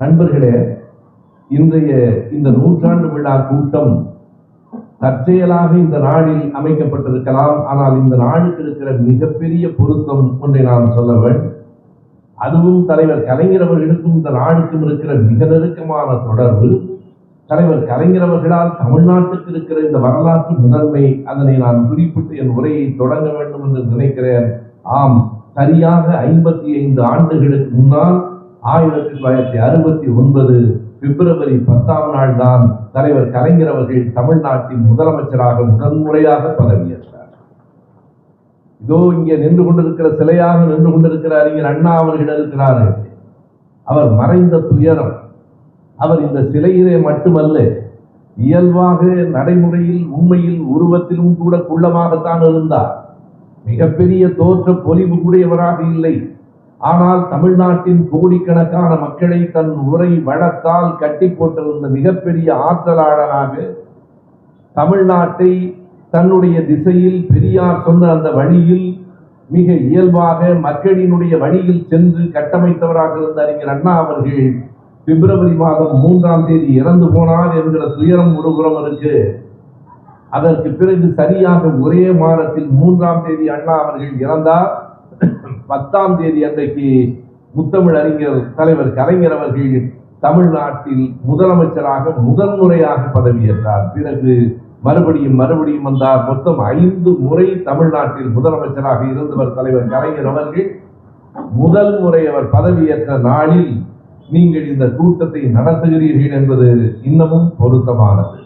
நண்பர்களே இன்றைய இந்த நூற்றாண்டு விழா கூட்டம் தற்செயலாக இந்த நாளில் அமைக்கப்பட்டிருக்கலாம். ஆனால் இந்த நாளுக்கு இருக்கிற மிகப்பெரிய பொருத்தம் ஒன்றை நான் சொல்ல வேண்டும். அதுவும் தலைவர் கலைஞர் அவர்களுக்கும் இந்த நாளுக்கும் இருக்கிற மிக நெருக்கமான தொடர்பு. தலைவர் கலைஞர் அவர்களால் தமிழ்நாட்டுக்கு இருக்கிற இந்த வரலாற்று முதன்மை அதனை நான் குறிப்பிட்டு என் உரையை தொடங்க வேண்டும் என்று நினைக்கிறேன். ஆம் சரியாக ஐம்பத்தி ஐந்து ஆண்டுகளுக்கு முன்னால் ஆயிரத்தி தொள்ளாயிரத்தி அறுபத்தி ஒன்பது பிப்ரவரி பத்தாம் நாள் தான் தலைவர் கலைஞர் அவர்கள் தமிழ்நாட்டின் முதலமைச்சராக முதன்முறையாக பதவியேற்றார். இதோ இங்கே நின்று கொண்டிருக்கிற சிலையாக நின்று கொண்டிருக்கிற அறிஞர் அண்ணா அவர்கள் இருக்கிறார்கள். அவர் மறைந்த துயரம். அவர் இந்த சிலையிலே மட்டுமல்ல இயல்பாக நடைமுறையில் உண்மையில் உருவத்திலும் கூட குள்ளமாகத்தான் இருந்தார். மிகப்பெரிய தோற்ற பொலிவு கூடியவராக இல்லை. ஆனால் தமிழ்நாட்டின் கோடிக்கணக்கான மக்களை தன் உரை வளத்தால் கட்டி போட்டிருந்த மிகப்பெரிய ஆற்றலாளராக தமிழ்நாட்டை தன்னுடைய திசையில் பெரியார் சொன்ன அந்த வழியில் மிக இயல்பாக மக்களினுடைய வழியில் சென்று கட்டமைத்தவராக இருந்த அறிஞர் அண்ணா அவர்கள் பிப்ரவரி மாதம் மூன்றாம் தேதி இறந்து போனார் என்கிற துயரம் ஒருபுறம் இருக்கு. அதற்கு பிறகு சரியாக ஒரே மாதத்தில் மூன்றாம் தேதி அண்ணா அவர்கள் இறந்தார். பத்தாம் தேதி அன்றைக்கு முத்தமிழ் அறிஞர் தலைவர் கலைஞர் அவர்கள் தமிழ்நாட்டில் முதலமைச்சராக முதன்முறையாக பதவியேற்றார். பிறகு மறுபடியும் மறுபடியும் வந்தார். மொத்தம் ஐந்து முறை தமிழ்நாட்டில் முதலமைச்சராக இருந்தவர் தலைவர் கலைஞர் அவர்கள். முதல் முறை அவர் பதவியேற்ற நாளில் நீங்கள் இந்த கூட்டத்தை நடத்துகிறீர்கள் என்பது இன்னமும் பொருத்தமானது.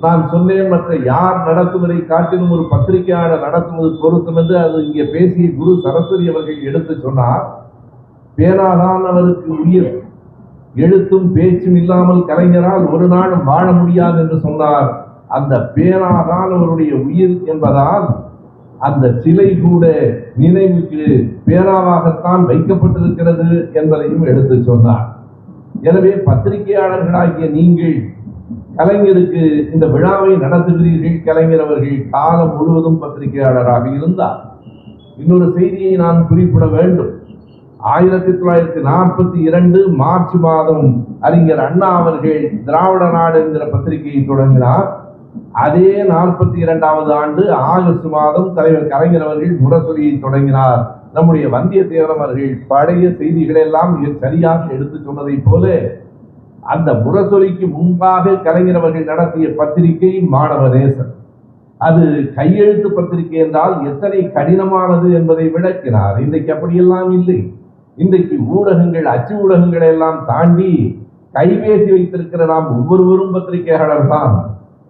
நான் சொன்னேன் மற்ற யார் நடத்துவதை காட்டிலும் ஒரு பத்திரிகையாளர் நடத்துவது பொருத்தம் என்று அது இங்கே பேசிய குரு சரஸ்வதி அவர்கள் எடுத்து சொன்னார். பேராதான் அவருக்கு உயிர். எழுத்தும் பேச்சும் இல்லாமல் கலைஞரால் ஒரு நாளும் வாழ முடியாது என்று சொன்னார். அந்த பேராதான் அவருடைய உயிர் என்பதால் அந்த சிலை கூட நினைவுக்கு பேராவாகத்தான் வைக்கப்பட்டிருக்கிறது என்பதையும் எடுத்து சொன்னார். எனவே பத்திரிகையாளர்களாகிய நீங்கள் கலைஞருக்கு இந்த விழாவை நடத்துகிறீர்கள். கலைஞர் அவர்கள் காலம் முழுவதும் பத்திரிகையாளராக இருந்தார். இன்னொரு செய்தியை நான் குறிப்பிட வேண்டும். ஆயிரத்தி தொள்ளாயிரத்தி நாற்பத்தி இரண்டு மார்ச் மாதம் அறிஞர் அண்ணா அவர்கள் திராவிட நாடு என்கிற பத்திரிகையை தொடங்கினார். அதே நாற்பத்தி இரண்டாவது ஆண்டு ஆகஸ்ட் மாதம் தலைவர் கலைஞர் அவர்கள் முரசொலியை தொடங்கினார். நம்முடைய வந்தியத்தேவன் அவர்கள் பழைய செய்திகளை எல்லாம் மிக சரியாக எடுத்து சொன்னதைப் போல அந்த முரசொலிக்கு முன்பாக கலைஞரவர்கள் நடத்திய பத்திரிகை மாணவ நேசன் அது கையெழுத்து பத்திரிகை என்றால் எத்தனை கடினமானது என்பதை விளக்கினார். இன்றைக்கு அப்படியெல்லாம் இல்லை. இன்றைக்கு ஊடகங்கள் அச்சு ஊடகங்களை எல்லாம் தாண்டி கைபேசி வைத்திருக்கிற நாம் ஒவ்வொருவரும் பத்திரிகையாளர் தான்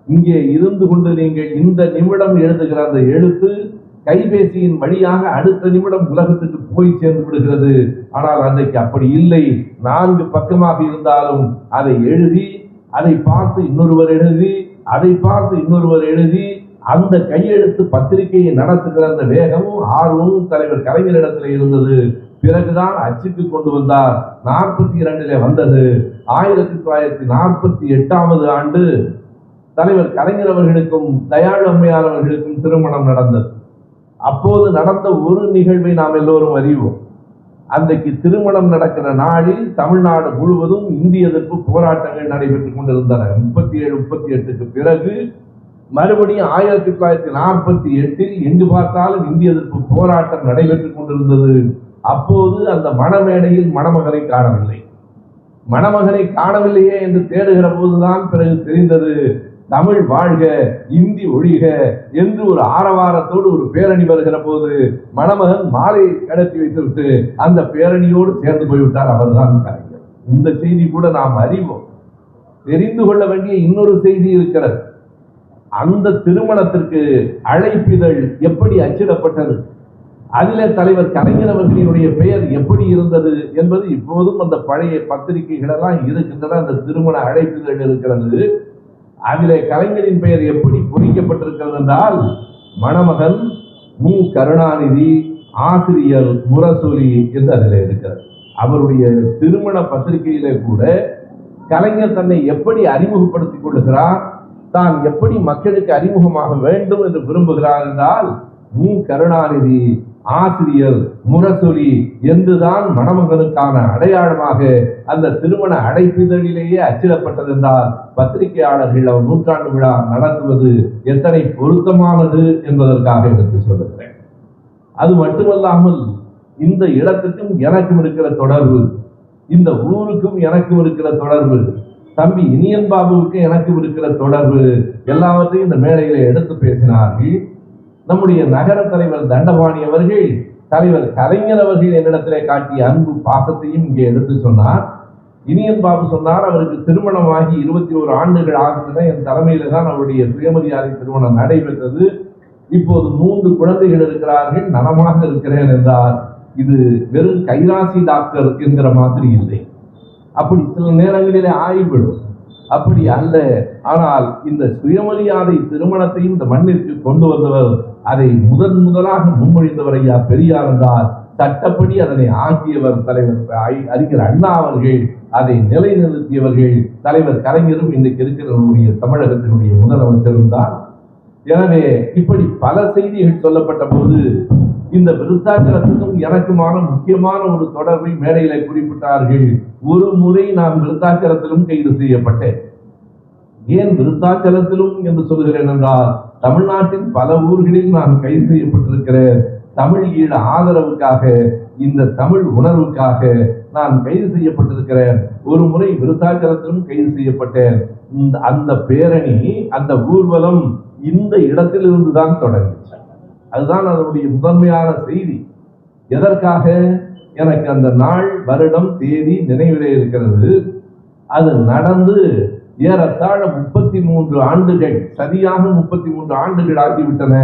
இங்கே இருந்து கொண்டு நீங்கள் இந்த நிமிடம் எழுதுகிற அந்த எழுத்து கைபேசியின் வழியாக அடுத்த நிமிடம் உலகத்துக்கு போய் சேர்ந்து விடுகிறது. ஆனால் அன்றைக்கு அப்படி இல்லை. நான்கு பக்கமாக இருந்தாலும் அதை எழுதி அதை பார்த்து இன்னொருவர் எழுதி அதை பார்த்து இன்னொருவர் எழுதி அந்த கையெழுத்து பத்திரிகையை நடத்துகிற அந்த வேகமும் ஆர்வமும் தலைவர் கலைஞரிடத்தில் இருந்தது. பிறகுதான் அச்சுக்கு கொண்டு வந்தார். நாற்பத்தி இரண்டிலே வந்தது. ஆயிரத்தி தொள்ளாயிரத்தி நாற்பத்தி எட்டாவது ஆண்டு தலைவர் கலைஞர் அவர்களுக்கும் தயாளு அம்மையார் அவர்களுக்கும் திருமணம் நடந்தது. அப்போது நடந்த ஒரு நிகழ்வை நாம் எல்லோரும் அறிவோம். அன்றைக்கு திருமணம் நடக்கிற நாளில் தமிழ்நாடு முழுவதும் இந்திய எதிர்ப்பு போராட்டங்கள் நடைபெற்றுக் கொண்டிருந்தன. முப்பத்தி ஏழு முப்பத்தி எட்டுக்கு பிறகு மறுபடியும் ஆயிரத்தி தொள்ளாயிரத்தி நாற்பத்தி எட்டில் எங்கு பார்த்தாலும் இந்திய எதிர்ப்பு போராட்டம் நடைபெற்றுக் கொண்டிருந்தது. அப்போது அந்த மணமேடையில் மணமகனை காணவில்லை. மணமகனை காணவில்லையே என்று தேடுகிற போதுதான் பிறகு தெரிந்தது. தமிழ் வாழ்க இந்தி ஒழிக என்று ஒரு ஆரவாரத்தோடு ஒரு பேரணி வருகிற போது மணமகன் மாலையை கடத்தி வைத்துவிட்டு அந்த பேரணியோடு சேர்ந்து போய்விட்டார் அவர்தான் கலைஞர். இந்த செய்தி கூட நாம் அறிவோம். தெரிந்து கொள்ள வேண்டிய இன்னொரு செய்தி இருக்கிறது. அந்த திருமணத்திற்கு அழைப்பிதழ் எப்படி அச்சிடப்பட்டது? அதிலே தலைவர் கலைஞர் அவர்களினுடைய பெயர் எப்படி இருந்தது என்பது இப்போதும் அந்த பழைய பத்திரிகைகளெல்லாம் இருக்கின்றன. அந்த திருமண அழைப்பிதழ் இருக்கிறது. அதிலே கலைஞரின் பெயர் எப்படி பொறிக்கப்பட்டிருக்கிறது என்றால் மணமகன் மு. கருணாநிதி ஆசிரியர் முரசொலி என்று அதில் இருக்கிறார் அவருடைய திருமண பத்திரிகையிலே கூட கலைஞர் தன்னை எப்படி அறிமுகப்படுத்திக் கொள்ளுகிறார் தான் எப்படி மக்களுக்கு அறிமுகமாக வேண்டும் என்று விரும்புகிறார் என்றால் மு. கருணாநிதி ஆசிரியர் முரசொலி என்றுதான் மணமகனுக்கான அடையாளமாக அந்த திருமண அடைப்பிதழிலேயே அச்சிடப்பட்டது என்றால் பத்திரிகையாளர்கள் அவர் நூற்றாண்டு விழா நடத்துவது எத்தனை பொருத்தமானது என்பதற்காக எடுத்து சொல்லுகிறேன். அது மட்டுமல்லாமல் இந்த இடத்துக்கும் எனக்கும் இருக்கிற தொடர்பு இந்த ஊருக்கும் எனக்கும் இருக்கிற தொடர்பு தம்பி இனியன் பாபுவுக்கும் எனக்கும் இருக்கிற தொடர்பு எல்லாவற்றையும் இந்த மேடையில எடுத்து பேசினார்கள். நம்முடைய நகர தலைவர் தண்டபாணி அவர்கள் தலைவர் கலைஞர் அவர்கள் என்னிடத்திலே காட்டிய அன்பு பாசத்தையும் இங்கே எடுத்து சொன்னார். இனியன் பாபு சொன்னார் அவருக்கு திருமணமாகி இருபத்தி ஒரு ஆண்டுகள் ஆகின்றன. என் தலைமையில தான் அவருடைய சுயமரியாதை திருமணம் நடைபெற்றது. இப்போது மூன்று குழந்தைகள் இருக்கிறார்கள் நலமாக இருக்கிறேன் என்றார். இது வெறும் கைராசி டாக்டர் என்கிற மாதிரி இல்லை. அப்படி சில நேரங்களிலே ஆய்விடும் அப்படி அல்ல. ஆனால் இந்த சுயமரியாதை திருமணத்தையும் இந்த மண்ணிற்கு கொண்டு வந்தவர் அதை முதன் முதலாக முன்மொழிந்தவர் ஐயா பெரியார் என்றால் சட்டப்படி அதனை ஆக்கியவர் தலைவர் அறிஞர் அண்ணா அவர்கள் அதை நிலைநிறுத்தியவர்கள் தலைவர் கலைஞரும் இன்றைக்கு இருக்கிற நம்முடைய தமிழகத்தினுடைய முதலமைச்சரும் தான். எனவே இப்படி பல செய்திகள் சொல்லப்பட்ட போது இந்த விருத்தாச்சலத்துக்கும் எனக்குமான முக்கியமான ஒரு தொடர்பை மேடையில குறிப்பிட்டார்கள். ஒரு முறை நான் விருத்தாச்சலத்திலும் கைது செய்யப்பட்டேன். ஏன் விருத்தாச்சலத்திலும் என்று சொல்கிறேன் என்றால் தமிழ்நாட்டின் பல ஊர்களில் நான் கைது செய்யப்பட்டிருக்கிறேன். தமிழ் ஈழ ஆதரவுக்காக இந்த தமிழ் உணர்வுக்காக நான் கைது செய்யப்பட்டிருக்கிறேன். ஒரு முறை விருத்தாச்சலத்திலும் கைது செய்யப்பட்டேன். இந்த அந்த பேரணி அந்த ஊர்வலம் இந்த இடத்திலிருந்து தான் தொடங்கிச்சு. அதுதான் அதனுடைய முதன்மையான செய்தி. எதற்காக? எனக்கு அந்த நாள் வருடம் தேதி நினைவிலே இருக்கிறது. அது நடந்து ஏறத்தாழ முப்பத்தி மூன்று ஆண்டுகள் சரியாக முப்பத்தி மூன்று ஆண்டுகள் ஆகிவிட்டன.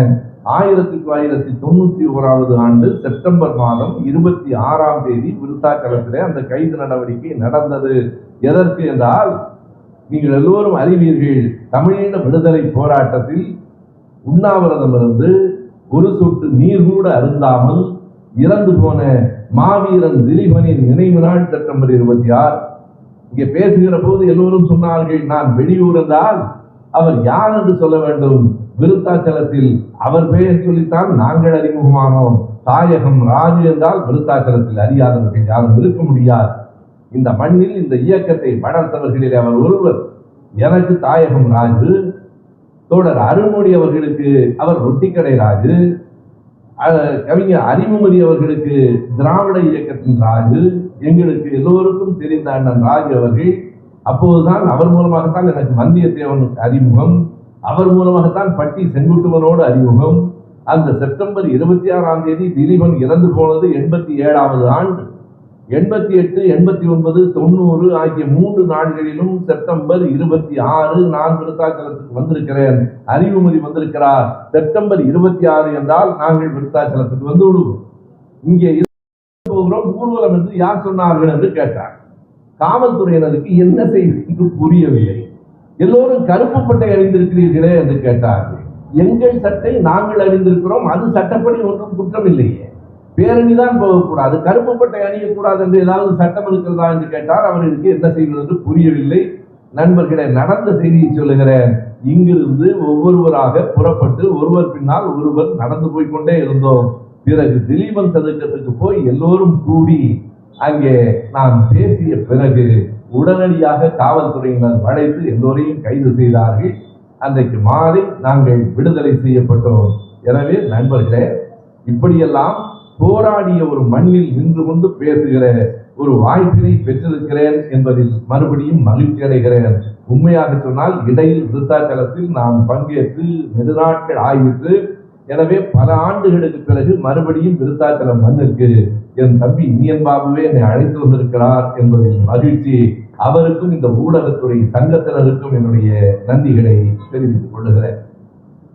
ஆயிரத்தி தொள்ளாயிரத்தி தொண்ணூத்தி ஓராவது ஆண்டு செப்டம்பர் மாதம் இருபத்தி ஆறாம் தேதி விருத்தாச்சலத்திலே அந்த கைது நடவடிக்கை நடந்தது. எதற்கு என்றால் நீங்கள் எல்லோரும் அறிவீர்கள் தமிழீழ விடுதலை போராட்டத்தில் உண்ணாவிரதம் இருந்து ஒரு சொட்டு நீர் கூட அருந்தாமல் இறந்து போன மாவீரன் திலீபனின் நினைவு நாள் செப்டம்பர் இருபத்தி ஆறு. இங்கே பேசுகிற போது எல்லோரும் சொன்னார்கள் நான் வெளியூர் என்றால் அவர் யார் என்று சொல்ல வேண்டும்? விருத்தாச்சலத்தில் அவர் பெயர் சொல்லித்தான் நாங்கள் அறிமுகமானோம். தாயகம் ராஜு என்றால் விருத்தாச்சலத்தில் அறியாதவர்கள் யாரும் இருக்க முடியாது. இந்த மண்ணில் இந்த இயக்கத்தை வளர்த்தவர்களில் அவர் ஒருவர். எனக்கு தாயகம் ராஜு தோழர் அருள்மொழி அவர்களுக்கு அவர் ரொட்டிக்கடை ராஜு கவிஞர் அறிவுமதி அவர்களுக்கு திராவிட இயக்கத்தின் ராஜு எங்களுக்கு எல்லோருக்கும் தெரிந்த அண்ணன் ராஜ் அவர்கள் அப்போதுதான் அவர் மூலமாகத்தான் எனக்கு வந்தியத்தேவன் அறிமுகம் அவர் மூலமாகத்தான் பட்டி செங்குட்டுவனோடு அறிமுகம். அந்த செப்டம்பர் இருபத்தி ஆறாம் தேதி திலீபன் இறந்து போனது எண்பத்தி ஏழாவது ஆண்டு. எண்பத்தி எட்டு எண்பத்தி ஒன்பது தொண்ணூறு ஆகிய மூன்று நாடுகளிலும் செப்டம்பர் இருபத்தி ஆறு நான் விருத்தாச்சலத்துக்கு வந்திருக்கிறேன். அறிவுமதி வந்திருக்கிறார். செப்டம்பர் இருபத்தி ஆறு என்றால் நாங்கள் விருத்தாச்சலத்துக்கு வந்து விடுவோம். இங்கே போகிறோம் ஊர்வலம் என்று யார் சொன்னார்கள் என்று கேட்டார். காவல்துறையினருக்கு என்ன செய்வது என்று புரியவில்லை. எல்லோரும் கருப்பு பட்டை அணிந்திருக்கிறீர்களே என்று கேட்டார்கள். எங்கள் சட்டை நாங்கள் அணிந்திருக்கிறோம் அது சட்டப்படி ஒன்றும் குற்றம் இல்லையே. பேரணி தான் போகக்கூடாது கருப்பு பட்டை அணியக்கூடாது என்று ஏதாவது சட்டம் இருக்கிறதா என்று கேட்டார். அவர்களுக்கு என்ன செய்வது என்று புரியவில்லை. நண்பர்களே நடந்த செய்தியை சொல்லுகிறேன். இங்கிருந்து ஒவ்வொருவராக புறப்பட்டு ஒருவர் பின்னால் ஒருவர் நடந்து போய்கொண்டே இருந்தோம். பிறகு திலீபன் சதுக்கத்துக்கு போய் எல்லோரும் கூடி அங்கே நான் பேசிய பிறகு உடனடியாக காவல்துறையினர் வளைத்து எல்லோரையும் கைது செய்தார்கள். அன்றைக்கு மாறி நாங்கள் விடுதலை செய்யப்பட்டோம். எனவே நண்பர்களே இப்படியெல்லாம் போராடிய ஒரு மண்ணில் நின்று கொண்டு பேசுகிற ஒரு வாய்ப்பினை பெற்றிருக்கிறேன் என்பதில் மறுபடியும் மகிழ்ச்சி அடைகிறேன். உண்மையாக சொன்னால் இடையில் விருத்தாச்சலத்தில் நான் பங்கேற்று நெடுநாட்கள் ஆயிற்று எனவே பல ஆண்டுகளுக்கு பிறகு மறுபடியும் விருத்தாச்சலம் வந்திருக்கு என் தம்பி இனியன் பாபுவே என்னை அழைத்து வந்திருக்கிறார் என்பதை மகிழ்ச்சி. அவருக்கும் இந்த ஊடகத்துறை சங்கத்தினருக்கும் என்னுடைய நன்றிகளை தெரிவித்துக் கொள்ளுகிறேன்.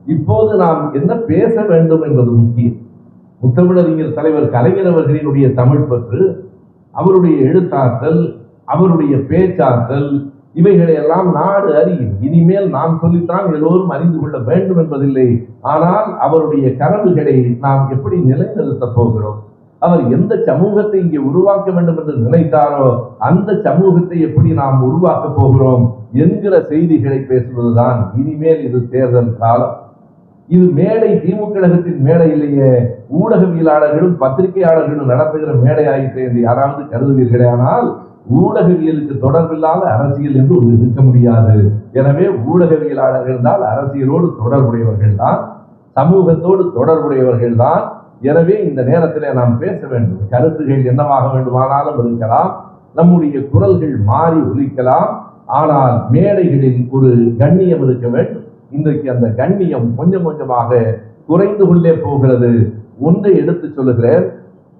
இப்போது நாம் என்ன பேச வேண்டும் என்பது முக்கியம். முத்தமிழறிஞர் தலைவர் கலைஞர் அவர்களினுடைய தமிழ் பற்று அவருடைய எழுத்தாற்றல் அவருடைய பேச்சாற்றல் இவைகளை எல்லாம் நாடு அறியும். இனிமேல் நாம் சொல்லித்தான் எல்லோரும் அறிந்து கொள்ள வேண்டும் என்பதில்லை. ஆனால் அவருடைய கனவுகளை நாம் எப்படி நிலைநிறுத்தப் போகிறோம்? அவர் எந்த சமூகத்தை இங்கே உருவாக்க வேண்டும் என்று நினைத்தாரோ அந்த சமூகத்தை எப்படி நாம் உருவாக்க போகிறோம் என்கிற செய்திகளை பேசுவதுதான் இனிமேல் இது தேர்தல் காலம். இது மேடை திமுக கழகத்தின் மேடை இல்லையே. ஊடகவியலாளர்களும் பத்திரிகையாளர்களும் நடத்துகிற மேடையாயிற்று என்று யாராவது கருதுவீர்களே ஆனால் ஊடகவியலுக்கு தொடர்பில்லாத அரசியல் என்று ஒன்று இருக்க முடியாது. எனவே ஊடகவியலாளர்கள் தான் அரசியலோடு தொடர்புடையவர்கள் தான் சமூகத்தோடு தொடர்புடையவர்கள் தான். எனவே இந்த நேரத்தில் நாம் பேச வேண்டும். கருத்துகள் என்னவாக வேண்டுமானாலும் இருக்கலாம். நம்முடைய குரல்கள் மாறி ஒலிக்கலாம். ஆனால் மேடைகளின் ஒரு கண்ணியம் இருக்க வேண்டும். இன்றைக்கு அந்த கண்ணியம் கொஞ்சம் கொஞ்சமாக குறைந்து கொண்டே போகிறது. ஒன்றை எடுத்து சொல்லுகிறேன்.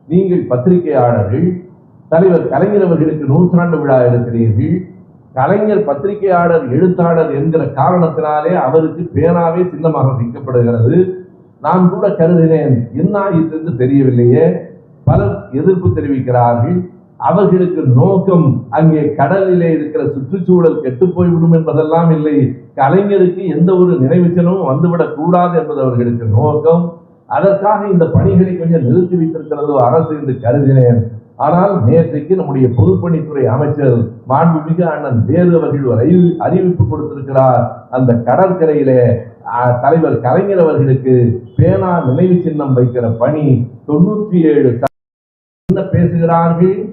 நீங்கள் பத்திரிகையாளர்கள் தலைவர் கலைஞர் அவர்களுக்கு நூற்றாண்டு விழா எடுக்கிறீர்கள். கலைஞர் பத்திரிகையாளர் எழுத்தாளர் என்கிற காரணத்தினாலே அவருக்கு பேனாவே சின்னமாக வைக்கப்படுகிறது நான் கூட கருதினேன். என்ன இது என்று தெரியவில்லையே. பலர் எதிர்ப்பு தெரிவிக்கிறார்கள். அவர்களுக்கு நோக்கம் அங்கே கடலிலே இருக்கிற சுற்றுச்சூழல் கெட்டு போய்விடும் என்பதெல்லாம் இல்லை. கலைஞருக்கு எந்த ஒரு நினைவு வந்துவிடக் கூடாது என்பது அவர்களுக்கு நோக்கம். அதற்காக இந்த பணிகளை கொஞ்சம் நிறுத்தி வைத்திருக்கிறது அரசு என்று கருதினேன். ஆனால் நேற்றைக்கு நம்முடைய பொதுப்பணித்துறை அமைச்சர் மாண்புமிகு அண்ணன் வேறு அவர்கள் ஒரு அறிவி- அறிவிப்பு கொடுத்திருக்கிறார். அந்த கடற்கரையிலே தலைவர் கலைஞர் அவர்களுக்கு பேனா நினைவு சின்னம் வைக்கிற பணி தொண்ணூற்றி ஏழு என்ன பேசுகிறார்கள்?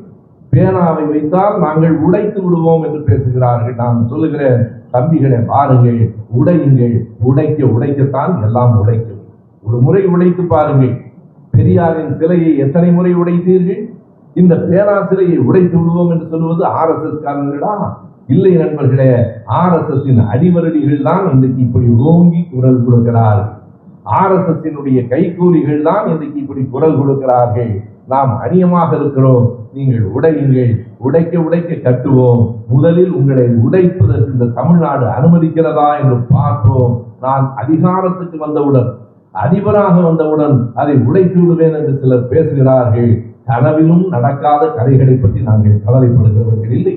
பேனாவை வைத்தால் நாங்கள் உடைத்து விடுவோம் என்று பேசுகிறார்கள். நான் சொல்லுகிறேன் தம்பிகளை பாருங்கள் உடையுங்கள். உடைக்க உடைக்கத்தான் எல்லாம் உடைக்கும். ஒரு முறை உடைத்து பாருங்கள். பெரியாரின் சிலையை எத்தனை முறை உடைத்தீர்கள்? இந்த பேராசிரியை உடைத்து விடுவோம் என்று சொல்லுவது ஆர் எஸ் எஸ் காரங்களா இல்லை நண்பர்களே ஆர் எஸ் எஸ் அடிவரடிகள் தான் இன்றைக்கு இப்படி ஓங்கி குரல் கொடுக்கிறார்கள் ஆர் எஸ் எஸ் கைகூலிகள் தான் இன்றைக்கு இப்படி குரல் கொடுக்கிறார்கள். நாம் அணியமாக இருக்கிறோம். நீங்கள் உடையுங்கள். உடைக்க உடைக்க கட்டுவோம். முதலில் உங்களை உடைப்பதற்கு இந்த தமிழ்நாடு அனுமதிக்கிறதா என்று பார்ப்போம். நான் அதிகாரத்துக்கு வந்தவுடன் அதிபராக வந்தவுடன் அதை உடைத்து விடுவேன் என்று சிலர் பேசுகிறார்கள். கனவிலும் நடக்காத கதைகளை பற்றி நாங்கள் கவலைப்படுகிறவர்கள் இல்லை.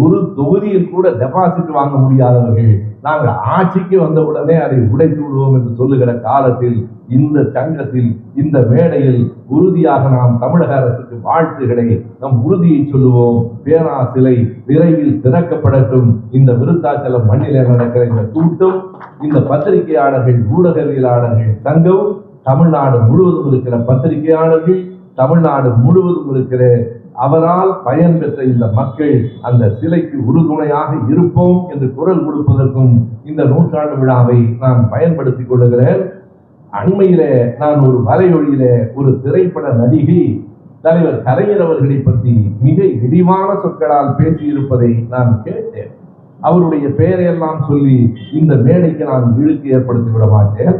ஒரு தொகுதியில் கூட டெபாசிட் வாங்க முடியாதவர்கள் நாங்கள் ஆட்சிக்கு வந்தவுடனே அதை உடைத்து விடுவோம் என்று சொல்லுகிற காலத்தில் இந்த சங்கத்தில் இந்த மேடையில் உறுதியாக நாம் தமிழக அரசுக்கு வாழ்த்துகளை நம் உறுதியை சொல்லுவோம். பேனா சிலை விரைவில் திறக்கப்படட்டும். இந்த விருத்தாச்சலம் மண்ணிலே நடக்கிற இந்த கூட்டம் இந்த பத்திரிகையாளர்கள் ஊடகவியலாளர்கள் சங்கம் தமிழ்நாடு முழுவதும் இருக்கிற பத்திரிகையாளர்கள் தமிழ்நாடு முழுவதும் இருக்கிற அவரால் பயன் பெற்ற இந்த மக்கள் அந்த சிலைக்கு உறுதுணையாக இருப்போம் என்று குரல் கொடுப்பதற்கும் இந்த நூற்றாண்டு விழாவை நான் பயன்படுத்திக் கொள்ளுகிறேன். அண்மையிலே நான் ஒரு வரையொழியில ஒரு திரைப்பட நடிகை தலைவர் கலைஞர் அவர்களை பற்றி மிக இழிவான சொற்களால் பேசியிருப்பதை நான் கேட்டேன். அவருடைய பெயரையெல்லாம் சொல்லி இந்த மேடைக்கு நான் இழுக்கு ஏற்படுத்தி விட மாட்டேன்.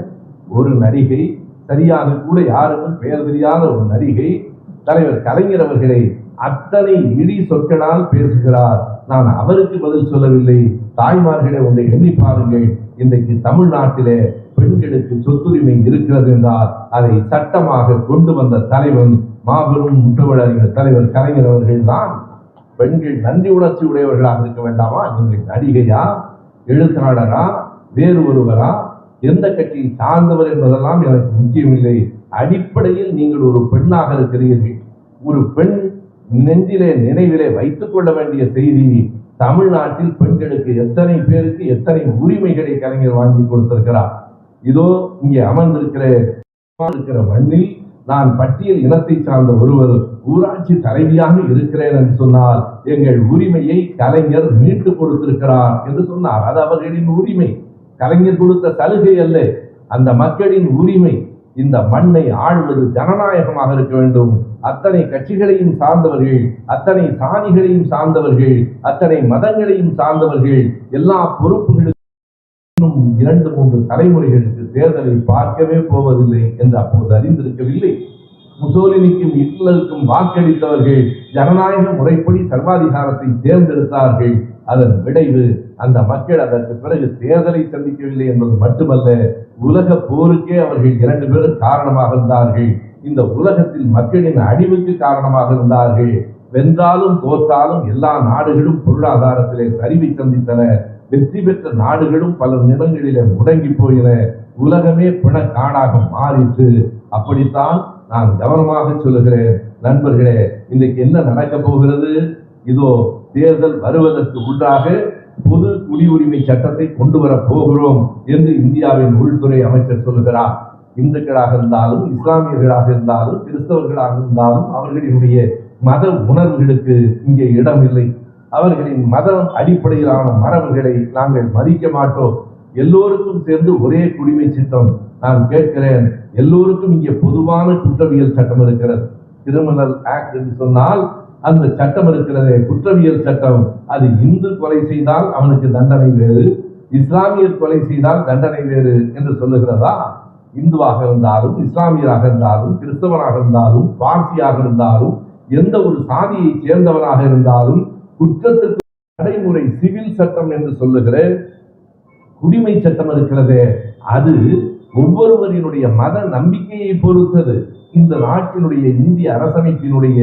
ஒரு நடிகை சரியாக கூட யாருக்கும் பெயர் தெரியாத ஒரு நடிகை தலைவர் கலைஞர் அவர்களை அத்தனை இடி சொற்களால் பேசுகிறார். நான் அவருக்கு பதில் சொல்லவில்லை. தாய்மார்களே ஒன்றை எண்ணி பாருங்கள். இன்றைக்கு தமிழ்நாட்டிலே பெண்களுக்கு சொத்துரிமை இருக்கிறது என்றால் அதை சட்டமாக கொண்டு வந்த தலைவன் மாபெரும் முற்றவழறிஞர் தலைவர் கலைஞர் அவர்கள் தான். பெண்கள் நன்றி உணர்ச்சி உடையவர்களாக இருக்க வேண்டாமா? நீங்கள் நடிகையா? எழுத்தாளரா? வேறு ஒருவரா? எந்த கட்சியை சார்ந்தவர் என்பதெல்லாம் எனக்கு முக்கியமில்லை. அடிப்படையில் நீங்கள் ஒரு பெண்ணாக இருக்கிறீர்கள். ஒரு பெண் நெஞ்சிலே நினைவிலே வைத்துக் கொள்ள வேண்டிய செய்தி தமிழ்நாட்டில் பெண்களுக்கு எத்தனை பேருக்கு எத்தனை உரிமைகளை கலைஞர் வாங்கி கொடுத்திருக்கிறார்? இதோ இங்கே அமர்ந்திருக்கிற இருக்கிற மண்ணில் நான் பட்டியல் இனத்தை சார்ந்த ஒருவர் ஊராட்சி தலைவியாக இருக்கிறேன் என்று சொன்னால் எங்கள் உரிமையை கலைஞர் மீட்டு கொடுத்திருக்கிறார் என்று சொன்னார். அது அவர்களின் உரிமை. கலைஞர் கொடுத்த சலுகை அல்ல. அந்த மக்களின் உரிமை இந்த மண்ணை ஆழ்வது ஜனநாயகமாக இருக்க வேண்டும். அத்தனை கட்சிகளையும் சார்ந்தவர்கள் அத்தனை சாதிகளையும் சார்ந்தவர்கள் அத்தனை மதங்களையும் சார்ந்தவர்கள் எல்லா பொறுப்புகளும் இன்னும் இரண்டு மூன்று தலைமுறைகளுக்கு தேர்தலை பார்க்கவே போவதில்லை என்று அப்போது அறிந்திருக்கவில்லை. முசோலினிக்கும் ஹிட்லருக்கும் வாக்களித்தவர்கள் ஜனநாயக முறைப்படி சர்வாதிகாரத்தை தேர்ந்தெடுத்தார்கள். அதன் விளைவு அந்த மக்கள் அதற்கு பிறகு தேர்தலை சந்திக்கவில்லை என்பது மட்டுமல்ல உலக போருக்கே அவர்கள் இரண்டு பேரும் காரணமாக இருந்தார்கள். இந்த உலகத்தில் மக்களின் அழிவுக்கு காரணமாக இருந்தார்கள். வென்றாலும் தோற்றாலும் எல்லா நாடுகளும் பொருளாதாரத்திலே சரிவை சந்தித்தன. வெற்றி பெற்ற நாடுகளும் பல நிலங்களிலே முடங்கி போயின. உலகமே பிணக்காடாக மாறிற்று. அப்படித்தான் நான் கவனமாக சொல்லுகிறேன். நண்பர்களே இன்றைக்கு என்ன நடக்க போகிறது? இதோ தேர்தல் வருவதற்கு உண்டாக பொது குடியுரிமை சட்டத்தை கொண்டு வரப் போகிறோம் என்று இந்தியாவின் உள்துறை அமைச்சர் சொல்லுகிறார். இந்துக்களாக இருந்தாலும் இஸ்லாமியர்களாக இருந்தாலும் கிறிஸ்தவர்களாக இருந்தாலும் அவர்களினுடைய மத உணர்வுகளுக்கு இங்கே இடம் இல்லை. அவர்களின் மதம் அடிப்படையிலான மரபுகளை நாங்கள் மதிக்க மாட்டோம். எல்லோருக்கும் சேர்ந்து ஒரே குடிமை சட்டம் நான் கேட்கிறேன். எல்லோருக்கும் இங்கே பொதுவான குற்றவியல் சட்டம் இருக்கிறது. கிரிமினல் ஆக்ட் என்று சொன்னால் அந்த சட்டம் இருக்கிறது குற்றவியல் சட்டம். அது இந்து கொலை செய்தால் அவனுக்கு தண்டனை வேறு இஸ்லாமியர் கொலை செய்தால் தண்டனை வேறு என்று சொல்லுகிறதா? இந்துவாக இருந்தாலும் இஸ்லாமியராக இருந்தாலும் கிறிஸ்தவனாக இருந்தாலும் பார்சியாக இருந்தாலும் எந்த ஒரு சாதியை சேர்ந்தவனாக இருந்தாலும் குற்றத்துக்கு நடைமுறை சிவில் சட்டம் என்று சொல்லுகிற குடிமை சட்டம் இருக்கிறதே அது ஒவ்வொருவரினுடைய மத நம்பிக்கையை பொறுத்தது. இந்த நாட்டினுடைய இந்திய அரசமைப்பினுடைய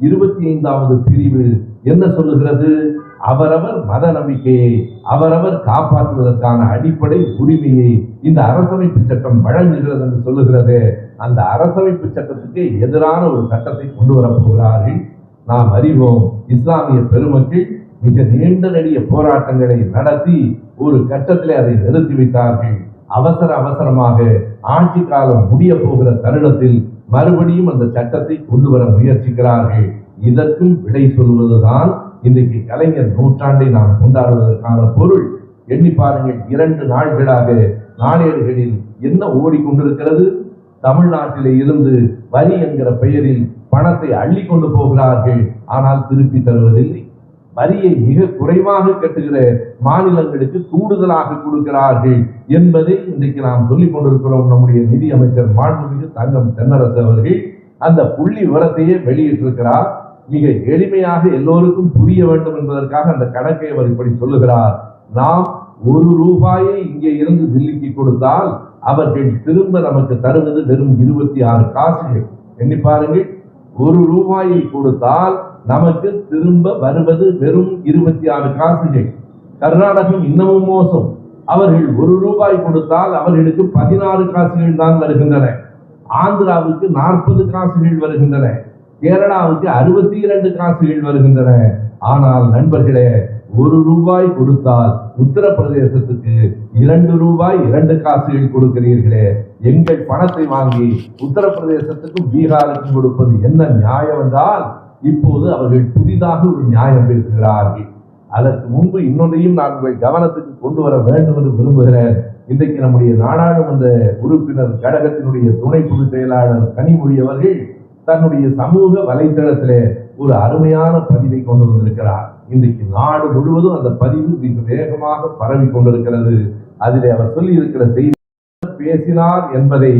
இருபத்தி ஐந்தாவது பிரிவு என்ன சொல்லுகிறது? அவரவர் மத நம்பிக்கையை அவரவர் காப்பாற்றுவதற்கான அடிப்படை உரிமையை இந்த அரசமைப்பு சட்டம் வழங்குகிறது என்று சொல்லுகிறது. அந்த அரசமைப்பு சட்டத்துக்கு எதிரான ஒரு சட்டத்தை கொண்டு வரப்போகிறார்கள் நாம் அறிவோம் இஸ்லாமிய பெருமக்கள் மிக நீண்ட நெடிய போராட்டங்களை நடத்தி ஒரு கட்டத்தில் அதை நிறுத்தி வைத்தார்கள். அவசர அவசரமாக ஆட்சி காலம் முடிய போகிற தருணத்தில் மறுபடியும் அந்த சட்டத்தை கொண்டு வர முயற்சிக்கிறார்கள். இதற்கும் விடை சொல்வதுதான் இன்றைக்கு கலைஞர் நூற்றாண்டை நாம் கொண்டாடுவதற்கான பொருள். எண்ணி பாருங்கள் இரண்டு நாள்களாக நாளேடுகளில் என்ன ஓடிக்கொண்டிருக்கிறது? தமிழ்நாட்டிலே இருந்து வரி என்கிற பெயரில் பணத்தை அள்ளி கொண்டு போகிறார்கள். ஆனால் திருப்பி தருவதில்லை. வரியை மிக குறைவாக கட்டுகிற மாநிலங்களுக்கு கூடுதலாக கொடுக்கிறார்கள் என்பதை இன்றைக்கு நாம் சொல்லிக் கொண்டிருக்கிறோம். நம்முடைய நிதி அமைச்சர் மாண்புமிகு தங்கம் தென்னரசு அவர்கள் அந்த புள்ளி விவரத்தையே வெளியிட்டிருக்கிறார். மிக எளிமையாக எல்லோருக்கும் புரிய வேண்டும் என்பதற்காக அந்த கணக்கை அவர் இப்படி சொல்லுகிறார். நாம் ஒரு ரூபாயை இங்கே இருந்து தில்லிக்கு கொடுத்தால் அவர்கள் திரும்ப நமக்கு தருவது வெறும் இருபத்தி ஆறு காசுகள். எண்ணி பாருங்கள். ஒரு ரூபாயை கொடுத்தால் நமக்கு திரும்ப வருவது வெறும் இருபத்தி ஆறு காசுகள். கர்நாடகம் இன்னமும் மோசம். அவர்கள் ஒரு ரூபாய் கொடுத்தால் அவர்களுக்கு பதினாறு காசுகள் தான் வருகின்றன. ஆந்திராவுக்கு நாற்பது காசுகள் வருகின்றன. கேரளாவுக்கு அறுபத்தி இரண்டு காசுகள் வருகின்றன. ஆனால் நண்பர்களே ஒரு ரூபாய் கொடுத்தால் உத்தரப்பிரதேசத்துக்கு இரண்டு ரூபாய் இரண்டு காசுகள் கொடுக்கிறீர்களே. எங்கள் பணத்தை வாங்கி உத்தரப்பிரதேசத்துக்கும் பீகாருக்கும் கொடுப்பது என்ன நியாயம் என்றால் இப்போது அவர்கள் புதிதாக ஒரு நியாயம் பேசுகிறார்கள். அதற்கு முன்பு இன்னொன்றையும் நான் உங்கள் கவனத்துக்கு கொண்டு வர வேண்டும் என்று விரும்புகிறேன். இன்றைக்கு நம்முடைய நாடாளுமன்ற உறுப்பினர் கழகத்தினுடைய துணை பொதுச் செயலாளர் கனிமொழி அவர்கள் தன்னுடைய சமூக வலைத்தளத்திலே ஒரு அருமையான பதிவை கொண்டு வந்திருக்கிறார். இன்றைக்கு நாடு முழுவதும் அந்த பதிவு மிக வேகமாக பரவி கொண்டிருக்கிறது. அதிலே அவர் சொல்லி இருக்கிற செய்தி பேசினார் என்பதை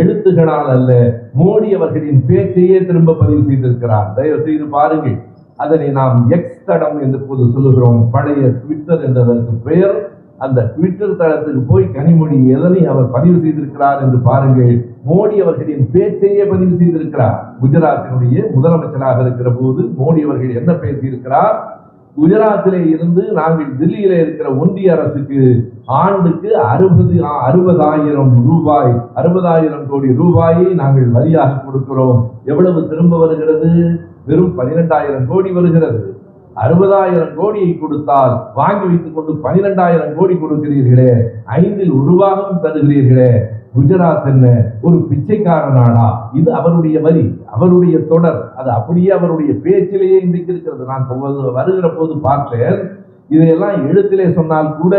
எழுத்துகளால் அல்ல மோடி அவர்களின் பேச்சையே திரும்ப பதிவு செய்திருக்கிறார். தயவு செய்து பாருங்கள் அதனை நாம் எக்ஸ் தடம் என்று போது சொல்லுகிறோம். பழைய ட்விட்டர் என்றதற்கு பெயர். அந்த ட்விட்டர் தளத்துக்கு போய் கனிமொழி எதனை அவர் பதிவு செய்திருக்கிறார் என்று பாருங்கள். மோடி அவர்களின் பேச்சையே பதிவு செய்திருக்கிறார். குஜராத்தினுடைய முதலமைச்சராக இருக்கிற போது மோடி அவர்கள் என்ன பேசியிருக்கிறார்? குஜராத்திலே இருந்து நாங்கள் தில்லியில இருக்கிற ஒன்றிய அரசுக்கு ஆண்டுக்கு அறுபது அறுபதாயிரம் ரூபாய் அறுபதாயிரம் கோடி ரூபாயை நாங்கள் வரியாக கொடுக்கிறோம். எவ்வளவு திரும்ப வருகிறது? வெறும் பனிரெண்டாயிரம் கோடி வருகிறது. அறுபதாயிரம் கோடியை கொடுத்தால் வாங்கி வைத்துக் கொண்டு பனிரெண்டாயிரம் கோடி கொடுக்கிறீர்களே. ஐந்தில் ஒரு பாகம் தருகிறீர்களே. குஜராத் என்ன ஒரு பிச்சைக்கார நாடா இது அவருடைய வரி அவருடைய தொடர். அது அப்படியே அவருடைய பேச்சிலேயே இன்றைக்கு இருக்கிறது. நான் வருகிற போது பார்த்தேன். இதையெல்லாம் எழுத்திலே சொன்னால் கூட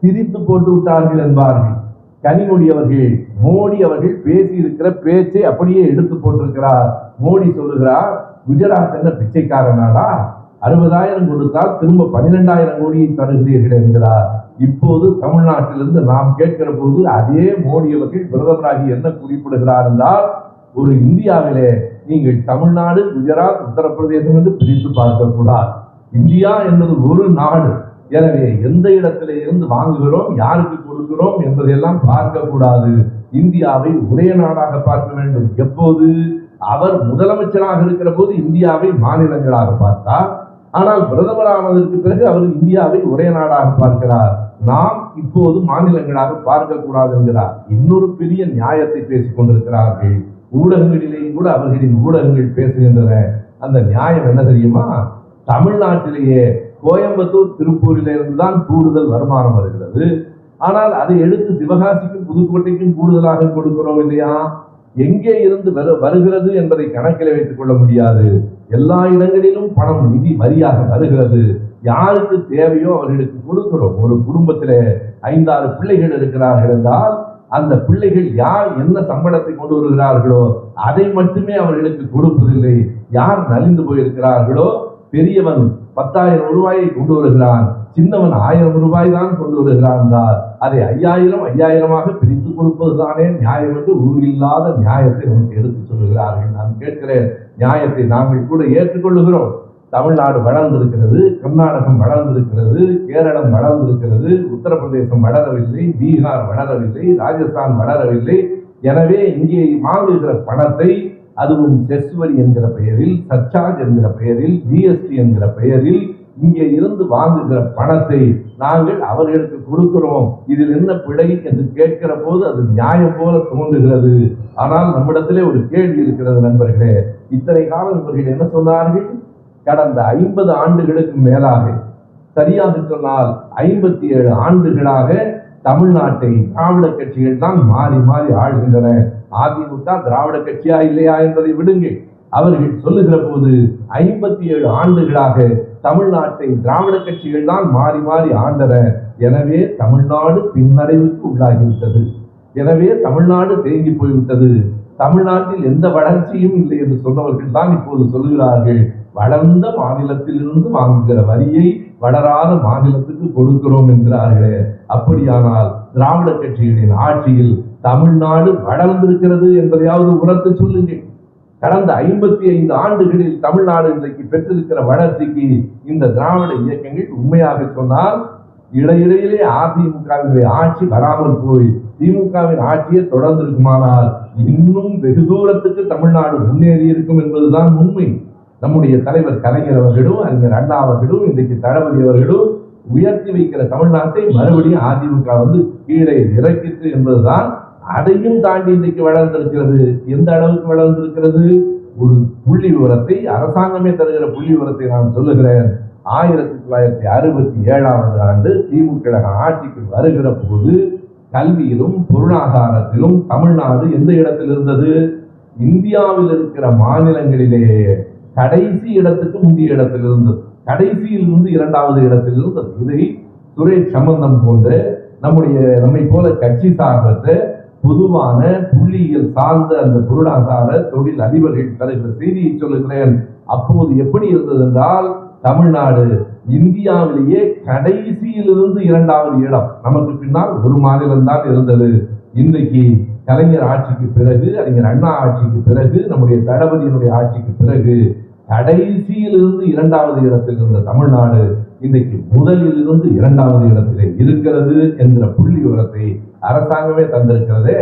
திரித்து போட்டு விட்டார்கள் என்பார்கள். கனிமொழி அவர்கள் மோடி அவர்கள் பேசி இருக்கிற பேச்சை அப்படியே எடுத்து போட்டிருக்கிறார். மோடி சொல்லுகிறார் குஜராத் என்ன பிச்சைக்கார நாடா அறுபதாயிரம் கொடுத்தால் திரும்ப பன்னிரெண்டாயிரம் கோடியை தருகிறீர்கள் என்கிறார். இப்போது தமிழ்நாட்டிலிருந்து நாம் கேட்கிற போது அதே மோடி அவர்கள் பிரதமராகி என்ன குறிப்பிடுகிறார் என்றால் ஒரு இந்தியாவிலே நீங்கள் தமிழ்நாடு குஜராத் உத்தரப்பிரதேசம் என்று பிரித்து பார்க்கக்கூடாது இந்தியா என்பது ஒரு நாடு. எனவே எந்த இடத்திலே இருந்து வாங்குகிறோம் யாருக்கு கொடுக்கிறோம் என்பதையெல்லாம் பார்க்கக்கூடாது இந்தியாவை ஒரே நாடாக பார்க்க வேண்டும். எப்போது? அவர் முதலமைச்சராக இருக்கிற போது இந்தியாவை மாநிலங்களாக பார்த்தார். ஆனால் பிரதமர் ஆனதற்கு பிறகு அவர் இந்தியாவை ஒரே நாடாக பார்க்கிறார். நாம் இப்போது மாநிலங்களாக பார்க்க கூடாது என்கிறார். இன்னொரு பெரிய நியாயத்தை பேசிக் கொண்டிருக்கிறார்கள். ஊடகங்களிலேயும் கூட அவர்களின் ஊடகங்கள் பேசுகின்றன. அந்த நியாயம் என்ன தெரியுமா? தமிழ்நாட்டிலேயே கோயம்புத்தூர் திருப்பூரிலிருந்து தான் கூடுதல் வருமானம் வருகிறது. ஆனால் அதை எடுத்து சிவகாசிக்கும் புதுக்கோட்டைக்கும் கூடுதலாக கொடுக்கிறோம் இல்லையா? எங்கே இருந்து வருகிறது என்பதை கணக்கில் வைத்துக் கொள்ள முடியாது. எல்லா இடங்களிலும் பணம் நிதி வரியாக வருகிறது. யாருக்கு தேவையோ அவர்களுக்கு கொடுக்கிறோம். ஒரு குடும்பத்திலே ஐந்தாறு பிள்ளைகள் இருக்கிறார்கள் என்றால் அந்த பிள்ளைகள் யார் என்ன சம்பளத்தை கொண்டு வருகிறார்களோ அதை மட்டுமே அவர்களுக்கு கொடுப்பதில்லை. யார் நலிந்து போயிருக்கிறார்களோ பெரியவன் பத்தாயிரம் ரூபாயை கொண்டு வருகிறான். சின்னவன் ஆயிரம் ரூபாய் தான் கொண்டு வருகிறான் என்றால் அதை ஐயாயிரம் ஐயாயிரமாக பிரித்து கொடுப்பதுதானே நியாயம் என்று ஊரில்லாத நியாயத்தை நமக்கு எடுத்து சொல்லுகிறார்கள். நான் கேட்கிறேன் நியாயத்தை நாங்கள் கூட ஏற்றுக்கொள்ளுகிறோம். தமிழ்நாடு வளர்ந்திருக்கிறது கர்நாடகம் வளர்ந்திருக்கிறது கேரளம் வளர்ந்திருக்கிறது உத்தரப்பிரதேசம் வளரவில்லை பீகார் வளரவில்லை ராஜஸ்தான் வளரவில்லை. எனவே இங்கே வாங்குகிற பணத்தை அதுவும் செஸ் வரி என்கிற பெயரில் சர்ச்சார்ஜ் என்கிற பெயரில் ஜிஎஸ்டி என்கிற பெயரில் இங்கே இருந்து வாங்குகிற பணத்தை நாங்கள் அவர்களுக்கு கொடுக்கிறோம். இதில் என்ன பிழை என்று கேட்கிற போது அது நியாயம் போல தோன்றுகிறது. ஆனால் நம்மிடத்திலே ஒரு கேள்வி இருக்கிறது நண்பர்களே. இத்தனை காலம் இவர்கள் என்ன சொன்னார்கள்? கடந்த ஐம்பது ஆண்டுகளுக்கு மேலாக சரியாக சொன்னால் ஐம்பத்தி ஏழு ஆண்டுகளாக தமிழ்நாட்டை திராவிட கட்சிகள் தான் மாறி மாறி ஆளுகின்றன அதிமுக திராவிட கட்சியா இல்லையா என்பதை விடுங்கள் அவர்கள் சொல்லுகிற போது ஐம்பத்தி ஏழு ஆண்டுகளாக தமிழ்நாட்டை திராவிட கட்சிகள் தான் மாறி மாறி ஆண்டன. எனவே தமிழ்நாடு பின்னடைவுக்கு உள்ளாகிவிட்டது. எனவே தமிழ்நாடு தேங்கி போய்விட்டது. தமிழ்நாட்டில் எந்த வளர்ச்சியும் இல்லை என்று சொன்னவர்கள் தான் இப்போது சொல்லுகிறார்கள். வளர்ந்த மாநிலத்திலிருந்து வாங்குகிற வரியை வளராத மாநிலத்துக்கு கொடுக்கிறோம் என்கிறார்களே. அப்படியானால் திராவிட கட்சிகளின் ஆட்சியில் தமிழ்நாடு வளர்ந்திருக்கிறது என்பதையாவது உரத்து சொல்லுங்கள். கடந்த ஐம்பத்தி ஐந்து ஆண்டுகளில் தமிழ்நாடு இன்றைக்கு பெற்றிருக்கிற வளர்ச்சிக்கு இந்த திராவிட இயக்கங்கள் உண்மையாக சொன்னால் இடையிடையிலே அதிமுகவினுடைய ஆட்சி வராமல் போய் திமுகவின் ஆட்சியை தொடர்ந்திருக்குமானால் இன்னும் வெகு தூரத்துக்கு தமிழ்நாடு முன்னேறி இருக்கும் என்பதுதான் உண்மை. நம்முடைய தலைவர் கலைஞர் அவர்களும் அறிஞர் அண்ணா அவர்களும் இன்றைக்கு தளபதி அவர்களும் உயர்த்தி வைக்கிற தமிழ்நாட்டை மறுபடியும் அதிமுக வந்து கீழே இறக்கிட்டு என்பதுதான் அதையும் தாண்டி இன்றைக்கு வளர்ந்திருக்கிறது. எந்த அளவுக்கு வளர்ந்திருக்கிறது? ஒரு புள்ளி விவரத்தை அரசாங்கமே தருகிற புள்ளி விவரத்தை நான் சொல்லுகிறேன். ஆயிரத்தி தொள்ளாயிரத்தி அறுபத்தி ஏழாவது ஆண்டு திமுக ஆட்சிக்கு வருகிற போது கல்வியிலும் பொருளாதாரத்திலும் தமிழ்நாடு எந்த இடத்தில் இருந்தது? இந்தியாவில் இருக்கிற மாநிலங்களிலே கடைசி இடத்துக்கு முந்தைய இடத்தில் இருந்தது. கடைசியில் இருந்து இரண்டாவது இடத்தில் இருந்தது. இதை சுரேஷ் சம்பந்தம் போன்று நம்முடைய நம்மை போல கட்சி சார்பற்ற பொதுவான புள்ளியியல் சார்ந்த அந்த பொருளாதார தொழில் அதிபர்கள் தருகிற செய்தியை சொல்லுகிறேன். அப்போது எப்படி இருந்தது என்றால் தமிழ்நாடு இந்தியாவிலேயே கடைசியிலிருந்து இரண்டாவது இடம். நமக்கு பின்னால் ஒரு மாநிலம் தான் இருந்தது. இன்றைக்கு கலைஞர் ஆட்சிக்கு பிறகு அறிஞர் அண்ணா ஆட்சிக்கு பிறகு நம்முடைய தளபதியினுடைய ஆட்சிக்கு பிறகு கடைசியிலிருந்து இரண்டாவது இடத்தில் இருந்த தமிழ்நாடு இன்றைக்கு முதலில் இருந்து இரண்டாவது இடத்திலே இருக்கிறது என்கிற புள்ளி விவரத்தை அரசாங்கமே தந்திருக்கிறதே.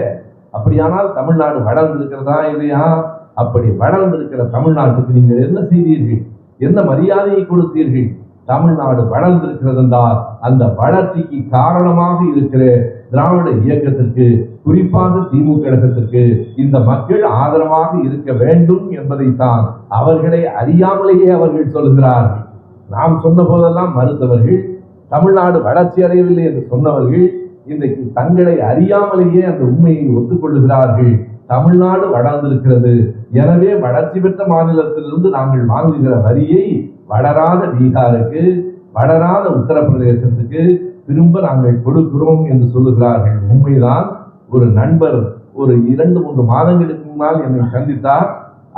அப்படியானால் தமிழ்நாடு வளர்ந்திருக்கிறதா இல்லையா? அப்படி வளர்ந்திருக்கிற தமிழ்நாட்டுக்கு நீங்கள் என்ன செய்தீர்கள்? என்ன மரியாதையை கொடுத்தீர்கள்? தமிழ்நாடு வளர்ந்திருக்கிறது என்றால் அந்த வளர்ச்சிக்கு காரணமாக இருக்கிற திராவிட இயக்கத்திற்கு குறிப்பாக திமுக கழகத்திற்கு இந்த மக்கள் ஆதரவாக இருக்க வேண்டும் என்பதைத்தான் அவர்களை அறியாமலேயே அவர்கள் சொல்கிறார்கள். நாம் சொன்ன போதெல்லாம் மறுத்தவர்கள் தமிழ்நாடு வளர்ச்சி அடையவில்லை என்று சொன்னவர்கள் இன்றைக்கு தங்களை அறியாமலேயே அந்த உண்மையை ஒத்துக்கொள்ளுகிறார்கள். தமிழ்நாடு வளர்ந்திருக்கிறது. எனவே வளர்ச்சி பெற்ற மாநிலத்திலிருந்து நாங்கள் வாங்குகிற வரியை வளராத பீகாருக்கு வளராத உத்தரப்பிரதேசத்துக்கு திரும்ப நாங்கள் கொடுக்கிறோம் என்று சொல்லுகிறார்கள். உண்மைதான் ஒரு நண்பர் ஒரு இரண்டு மூன்று மாதங்களுக்கு முன்னால் என்னை சந்தித்தார்.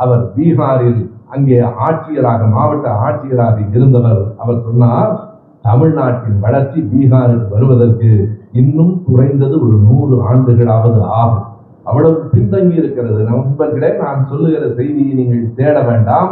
அவர் பீகாரில் அங்கே ஆட்சியராக மாவட்ட ஆட்சியராக இருந்தவர். அவர் சொன்னார் தமிழ்நாட்டின் வளர்ச்சி பீகாரில் வருவதற்கு இன்னும் குறைந்தது ஒரு நூறு ஆண்டுகளாவது ஆகும். அவ்வளவு பின்தங்கி இருக்கிறது. நண்பர்களே நான் சொல்லுகிற செய்தியை நீங்கள் தேட வேண்டாம்.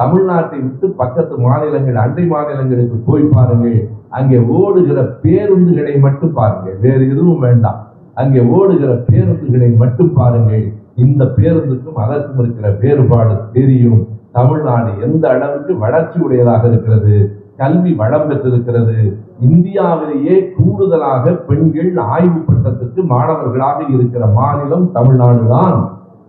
தமிழ்நாட்டை விட்டு பக்கத்து மாநிலங்கள் அண்டை மாநிலங்களுக்கு போய் பாருங்கள். அங்கே ஓடுகிற பேருந்துகளை மட்டும் பாருங்கள். வேறு எதுவும் வேண்டாம். அங்கே ஓடுகிற பேருந்துகளை மட்டும் பாருங்கள். இந்த பேருந்துக்கும் அதற்கும் இருக்கிற வேறுபாடு தெரியும். தமிழ்நாடு எந்த அளவுக்கு வளர்ச்சி உடையதாக இருக்கிறது? கல்வி வளம் பெற்றிருக்கிறது. இந்தியாவிலேயே கூடுதலாக பெண்கள் ஆய்வு பட்டத்துக்கு மாணவர்களாக இருக்கிற மாநிலம் தமிழ்நாடு தான்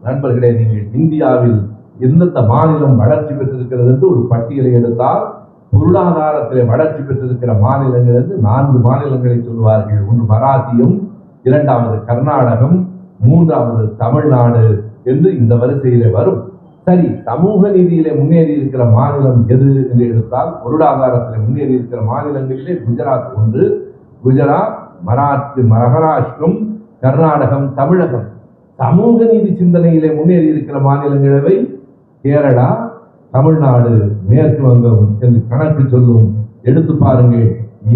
நண்பர்களே நீங்கள் இந்தியாவில் எந்தெந்த மாநிலம் வளர்ச்சி பெற்றிருக்கிறது என்று ஒரு பட்டியலை எடுத்தால் பொருளாதாரத்தில் வளர்ச்சி பெற்றிருக்கிற மாநிலங்கள் என்று நான்கு மாநிலங்களை சொல்வார்கள். ஒன்று மராத்தியம் இரண்டாவது கர்நாடகம் மூன்றாவது தமிழ்நாடு என்று இந்த வரிசையிலே வரும். சரி சமூக நீதியிலே முன்னேறி இருக்கிற மாநிலம் எது என்று எடுத்தால் பொருளாதாரத்தில் முன்னேறி இருக்கிற மாநிலங்களிலே குஜராத் ஒன்று குஜராத் மராத்தி மகாராஷ்டிரம் கர்நாடகம் தமிழகம். சமூக நீதி சிந்தனையிலே முன்னேறி இருக்கிற மாநிலங்களவை கேரளா தமிழ்நாடு மேற்கு வங்கம் என்று கணக்கு சொல்லும் எடுத்து பாருங்கள்.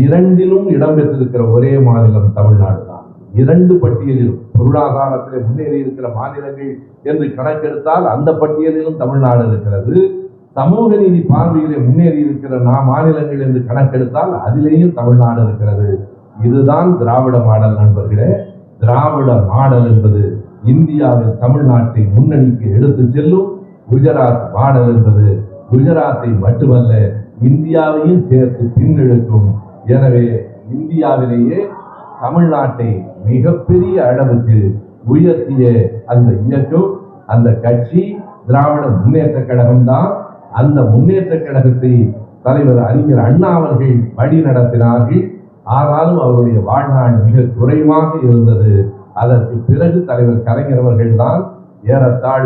இரண்டிலும் இடம்பெற்றிருக்கிற ஒரே மாநிலம் தமிழ்நாடு தான் இரண்டு பட்டியலிலும் பொருளாதாரத்திலே முன்னேறி இருக்கிற மாநிலங்கள் என்று கணக்கெடுத்தால் அந்த பட்டியலிலும் தமிழ்நாடு இருக்கிறது. சமூக நீதி பார்வையிலே முன்னேறி இருக்கிற நா மாநிலங்கள் என்று கணக்கெடுத்தால் அதிலேயும் தமிழ்நாடு இருக்கிறது. இதுதான் திராவிட மாடல் நண்பர்களே. திராவிட மாடல் என்பது இந்தியாவில் தமிழ்நாட்டை முன்னணிக்கு எடுத்து செல்லும் குஜராத் மாடல் என்பது குஜராத்தை மட்டுமல்ல இந்தியாவையும் சேர்த்து பின்னெடுக்கும். எனவே இந்தியாவிலேயே தமிழ்நாட்டை மிகப்பெரிய அளவுக்கு உயர்த்திய அந்த இயக்கம் அந்த கட்சி திராவிட முன்னேற்ற கழகம் தான். அந்த முன்னேற்ற கழகத்தை தலைவர் அறிஞர் அண்ணா அவர்கள் வழி நடத்தினார்கள். ஆனாலும் அவருடைய வாழ்நாள் மிக குறைவாக இருந்தது. அதற்கு பிறகு தலைவர் கலைஞர் அவர்கள் தான் ஏறத்தாழ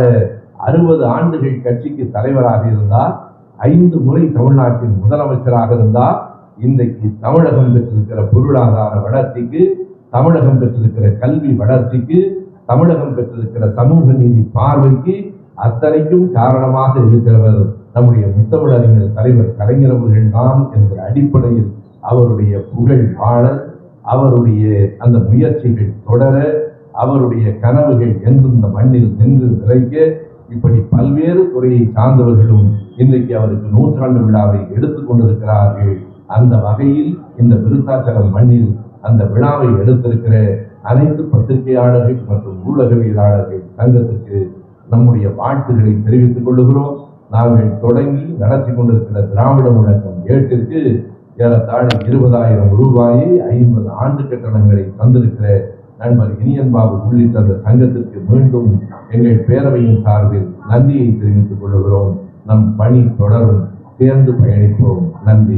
அறுபது ஆண்டுகள் கட்சிக்கு தலைவராக இருந்தார். ஐந்து முறை தமிழ்நாட்டின் முதலமைச்சராக இருந்தார். இன்றைக்கு தமிழகம் பெற்றிருக்கிற பொருளாதார வளர்ச்சிக்கு தமிழகம் பெற்றிருக்கிற கல்வி வளர்ச்சிக்கு தமிழகம் பெற்றிருக்கிற சமூக நீதி பார்வைக்கு அத்தனைக்கும் காரணமாக இருக்கிறவர் நம்முடைய முத்தமிழறிஞர் தலைவர் கலைஞர் அவர்கள் தான் என்ற அடிப்படையில் அவருடைய புகழ் வாழ அவருடைய அந்த முயற்சிகள் தொடர அவருடைய கனவுகள் என்றும் இந்த மண்ணில் நின்று நிறைக்க இப்படி பல்வேறு துறையை சார்ந்தவர்களும் இன்றைக்கு அவருக்கு நூற்றாண்டு விழாவை எடுத்துக் கொண்டிருக்கிறார்கள். அந்த வகையில் இந்த விருத்தாச்சலம் மண்ணில் அந்த விழாவை எடுத்திருக்கிற அனைத்து பத்திரிகையாளர்கள் மற்றும் ஊடகவியலாளர்கள் சங்கத்துக்கு நம்முடைய வாழ்த்துக்களை தெரிவித்துக் கொள்கிறோம் நாங்கள் தொடங்கி நடத்தி கொண்டிருக்கிற திராவிட முழக்கம் ஏட்டிற்கு ஏறத்தாழ இருபதாயிரம் ரூபாயை ஐம்பது ஆண்டு கட்டணங்களை தந்திருக்கிற நண்பர் இனியன் பாபு உள்ளிட்ட அந்த சங்கத்திற்கு மீண்டும் எங்கள் பேரவையின் சார்பில் நன்றியை தெரிவித்துக் கொள்கிறோம். நம் பணி தொடரும் சேர்ந்து பயணிப்போம். நன்றி.